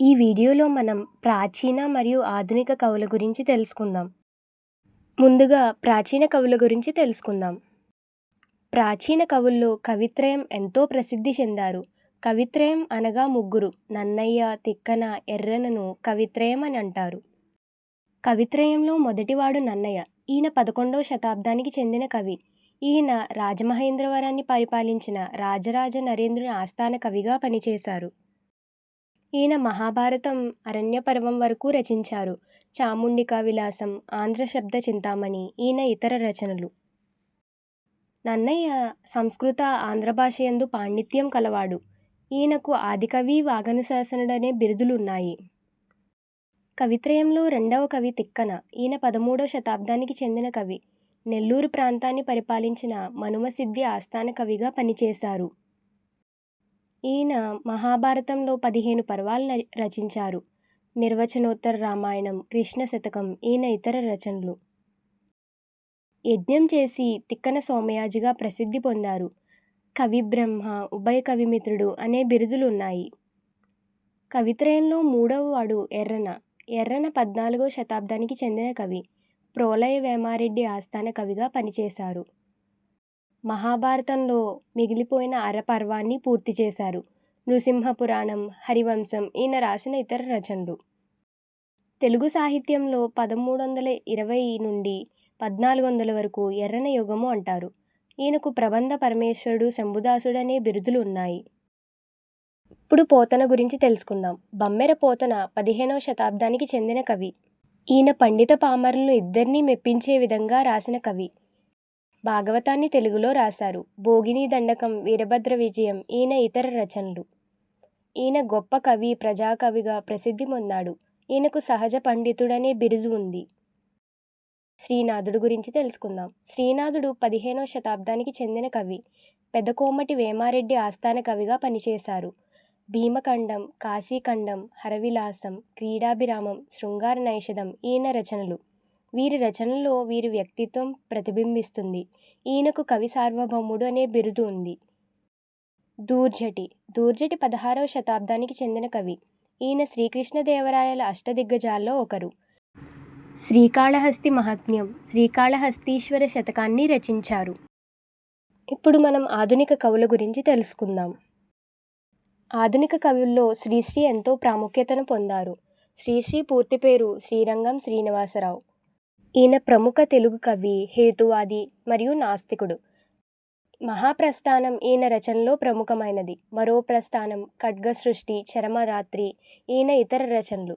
ఈ వీడియోలో మనం ప్రాచీన మరియు ఆధునిక కవుల గురించి తెలుసుకుందాం. ముందుగా ప్రాచీన కవుల గురించి తెలుసుకుందాం. ప్రాచీన కవుల్లో కవిత్రయం ఎంతో ప్రసిద్ధి చెందారు. కవిత్రయం అనగా ముగ్గురు నన్నయ్య తిక్కన ఎర్రనను కవిత్రయం అని అంటారు. కవిత్రయంలో మొదటివాడు నన్నయ్య. ఈయన పదకొండవ శతాబ్దానికి చెందిన కవి. ఈయన రాజమహేంద్రవరాన్ని పరిపాలించిన రాజరాజ నరేంద్రుని ఆస్థాన కవిగా పనిచేశారు. ఈయన మహాభారతం అరణ్యపర్వం వరకు రచించారు. చాముండికా విలాసం ఆంధ్ర శబ్ద చింతామణి ఈయన ఇతర రచనలు. నన్నయ్య సంస్కృత ఆంధ్ర భాష యందు పాండిత్యం కలవాడు. ఈయనకు ఆదికవి వాగనుశాసనుడనే బిరుదులున్నాయి. కవిత్రయంలో రెండవ కవి తిక్కన ఈయన పదమూడవ శతాబ్దానికి చెందిన కవి. నెల్లూరు ప్రాంతాన్ని పరిపాలించిన మనుమసిద్ధి ఆస్థాన కవిగా పనిచేశారు. ఈయన మహాభారతంలో పదిహేను పర్వాలు రచించారు. నిర్వచనోత్తర రామాయణం కృష్ణ శతకం ఈయన ఇతర రచనలు. యజ్ఞం చేసి తిక్కన సోమయాజిగా ప్రసిద్ధి పొందారు. కవి బ్రహ్మ ఉభయ కవిమిత్రుడు అనే బిరుదులు ఉన్నాయి. కవిత్రయంలో మూడవ వాడు ఎర్రన. ఎర్రన పద్నాలుగో శతాబ్దానికి చెందిన కవి. ప్రోలయ వేమారెడ్డి ఆస్థాన కవిగా పనిచేశారు. మహాభారతంలో మిగిలిపోయిన అరపర్వాన్ని పూర్తి చేశారు. నృసింహ పురాణం హరివంశం ఈయన రాసిన ఇతర రచనలు. తెలుగు సాహిత్యంలో పదమూడు వందల ఇరవై నుండి పద్నాలుగు వందల వరకు ఎర్రన యుగము అంటారు. ఈయనకు ప్రబంధ పరమేశ్వరుడు శంభుదాసుడు అనే బిరుదులు ఉన్నాయి. ఇప్పుడు పోతన గురించి తెలుసుకుందాం. బమ్మెర పోతన పదిహేనవ శతాబ్దానికి చెందిన కవి. ఈయన పండిత పామరులను ఇద్దరినీ మెప్పించే విధంగా రాసిన కవి. భాగవతాన్ని తెలుగులో రాశారు. భోగిని దండకం వీరభద్ర విజయం ఈయన ఇతర రచనలు. ఈయన గొప్ప కవి ప్రజాకవిగా ప్రసిద్ధి పొందాడు. ఈయనకు సహజ పండితుడనే బిరుదు ఉంది. శ్రీనాథుడు గురించి తెలుసుకుందాం. శ్రీనాథుడు పదిహేనవ శతాబ్దానికి చెందిన కవి. పెదకోమటి వేమారెడ్డి ఆస్థాన కవిగా పనిచేశారు. భీమఖండం కాశీఖండం హరవిలాసం క్రీడాభిరామం శృంగార నైషధం ఈయన రచనలు. వీరి రచనల్లో వీరి వ్యక్తిత్వం ప్రతిబింబిస్తుంది. ఈయనకు కవి సార్వభౌముడు అనే బిరుదు ఉంది. దూర్జటి. దూర్జటి పదహారవ శతాబ్దానికి చెందిన కవి. ఈయన శ్రీకృష్ణదేవరాయల అష్టదిగ్గజాల్లో ఒకరు. శ్రీకాళహస్తి మహాత్మ్యం. శ్రీకాళహస్తీశ్వర శతకాన్ని రచించారు. ఇప్పుడు మనం ఆధునిక కవుల గురించి తెలుసుకుందాం. ఆధునిక కవుల్లో శ్రీశ్రీ ఎంతో ప్రాముఖ్యతను పొందారు. శ్రీశ్రీ పూర్తి పేరు శ్రీరంగం శ్రీనివాసరావు. ఈయన ప్రముఖ తెలుగు కవి హేతువాది మరియు నాస్తికుడు. మహాప్రస్థానం ఈయన రచనలో ప్రముఖమైనది. మరో ప్రస్థానం ఖడ్గ సృష్టి చరమరాత్రి ఈయన ఇతర రచనలు.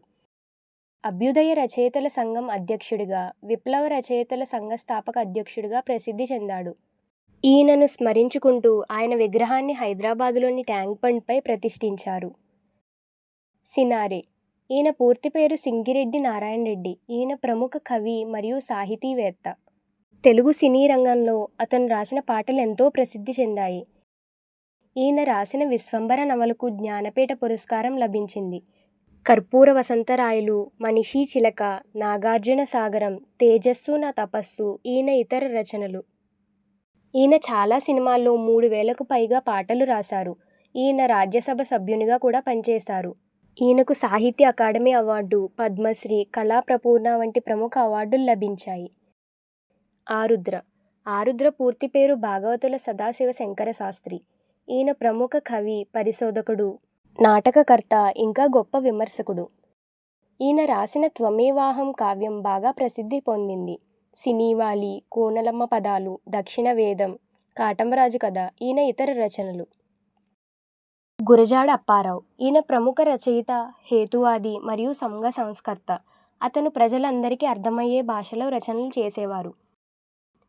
అభ్యుదయ రచయితల సంఘం అధ్యక్షుడిగా విప్లవ రచయితల సంఘ స్థాపక అధ్యక్షుడిగా ప్రసిద్ధి చెందాడు. ఈయనను స్మరించుకుంటూ ఆయన విగ్రహాన్ని హైదరాబాదులోని ట్యాంక్ బండ్పై ప్రతిష్ఠించారు. సినారే ఈయన పూర్తి పేరు సింగిరెడ్డి నారాయణ రెడ్డి. ఈయన ప్రముఖ కవి మరియు సాహితీవేత్త. తెలుగు సినీ రంగంలో అతను రాసిన పాటలు ఎంతో ప్రసిద్ధి చెందాయి. ఈయన రాసిన విశ్వంబర నవలకు జ్ఞానపీఠ పురస్కారం లభించింది. కర్పూర వసంతరాయలు మనిషి చిలక నాగార్జున సాగరం తేజస్సు నా తపస్సు ఈయన ఇతర రచనలు. ఈయన చాలా సినిమాల్లో మూడు వేలకు పైగా పాటలు రాశారు. ఈయన రాజ్యసభ సభ్యునిగా కూడా పనిచేశారు. ఈయనకు సాహిత్య అకాడమీ అవార్డు పద్మశ్రీ కళా ప్రపూర్ణ వంటి ప్రముఖ అవార్డులు లభించాయి. ఆరుద్ర. ఆరుద్ర పూర్తి పేరు భాగవతుల సదాశివ శంకర శాస్త్రి. ఈయన ప్రముఖ కవి పరిశోధకుడు నాటకకర్త ఇంకా గొప్ప విమర్శకుడు. ఈయన రాసిన త్వమేవాహం కావ్యం బాగా ప్రసిద్ధి పొందింది. సినీవాలి కోనలమ్మ పదాలు దక్షిణ వేదం కాటమరాజు కథ ఈయన ఇతర రచనలు. గురజాడ అప్పారావు. ఈయన ప్రముఖ రచయిత హేతువాది మరియు సంఘ సంస్కర్త. అతను ప్రజలందరికీ అర్థమయ్యే భాషలో రచనలు చేసేవారు.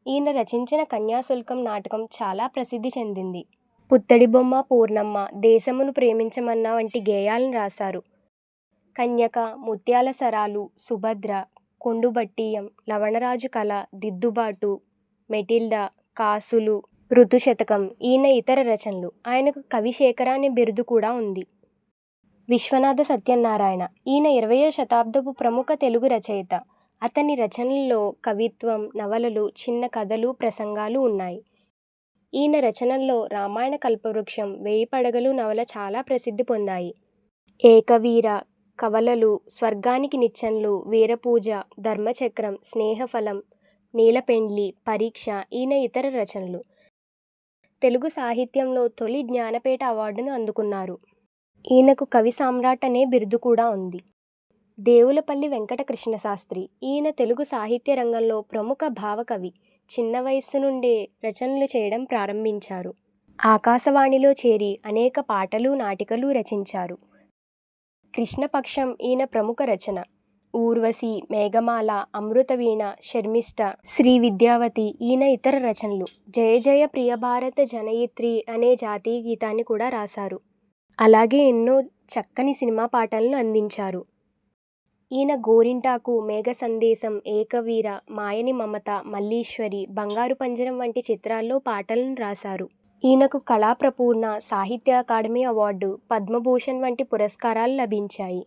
ఈయన రచించిన కన్యాశుల్కం నాటకం చాలా ప్రసిద్ధి చెందింది. పుత్తడి బొమ్మ పూర్ణమ్మ దేశమును ప్రేమించమన్న వంటి గేయాలను రాశారు. కన్యక ముత్యాల సరాలు సుభద్ర కొండుబట్టియం లవణరాజు కళ దిద్దుబాటు మెటిల్డా కాసులు ఋతుశతకం. ఈయన ఇతర రచనలు. ఆయనకు కవిశేఖర అనే బిరుదు కూడా ఉంది. విశ్వనాథ సత్యనారాయణ. ఈయన ఇరవయో శతాబ్దపు ప్రముఖ తెలుగు రచయిత. అతని రచనల్లో కవిత్వం నవలలు చిన్న కథలు ప్రసంగాలు ఉన్నాయి. ఈయన రచనల్లో రామాయణ కల్పవృక్షం వేయి పడగలు నవల చాలా ప్రసిద్ధి పొందాయి. ఏకవీర కవలలు స్వర్గానికి నిచ్చెనలు వీరపూజ ధర్మచక్రం స్నేహఫలం నీలపెండ్లి పరీక్ష ఈయన ఇతర రచనలు. తెలుగు సాహిత్యంలో తొలి జ్ఞానపీఠ అవార్డును అందుకున్నారు. ఈయనకు కవి సామ్రాట్ అనే బిరుదు కూడా ఉంది. దేవులపల్లి వెంకట కృష్ణశాస్త్రి ఈయన తెలుగు సాహిత్య రంగంలో ప్రముఖ భావకవి. చిన్న వయస్సు నుండే రచనలు చేయడం ప్రారంభించారు. ఆకాశవాణిలో చేరి అనేక పాటలు నాటికలు రచించారు. కృష్ణపక్షం ఈయన ప్రముఖ రచన. ఊర్వశి మేఘమాల అమృతవీణ శర్మిష్ఠ శ్రీ విద్యావతి ఈయన ఇతర రచనలు. జయ జయ ప్రియ భారత జనయిత్రి అనే జాతీయ గీతాన్ని కూడా రాశారు. అలాగే ఎన్నో చక్కని సినిమా పాటలను అందించారు. ఈయన గోరింటాకు మేఘ సందేశం ఏకవీర మాయని మమత మల్లీశ్వరి బంగారు పంజరం వంటి చిత్రాల్లో పాటలను రాశారు. ఈయనకు కళాప్రపూర్ణ సాహిత్య అకాడమీ అవార్డు పద్మభూషణ్ వంటి పురస్కారాలు లభించాయి.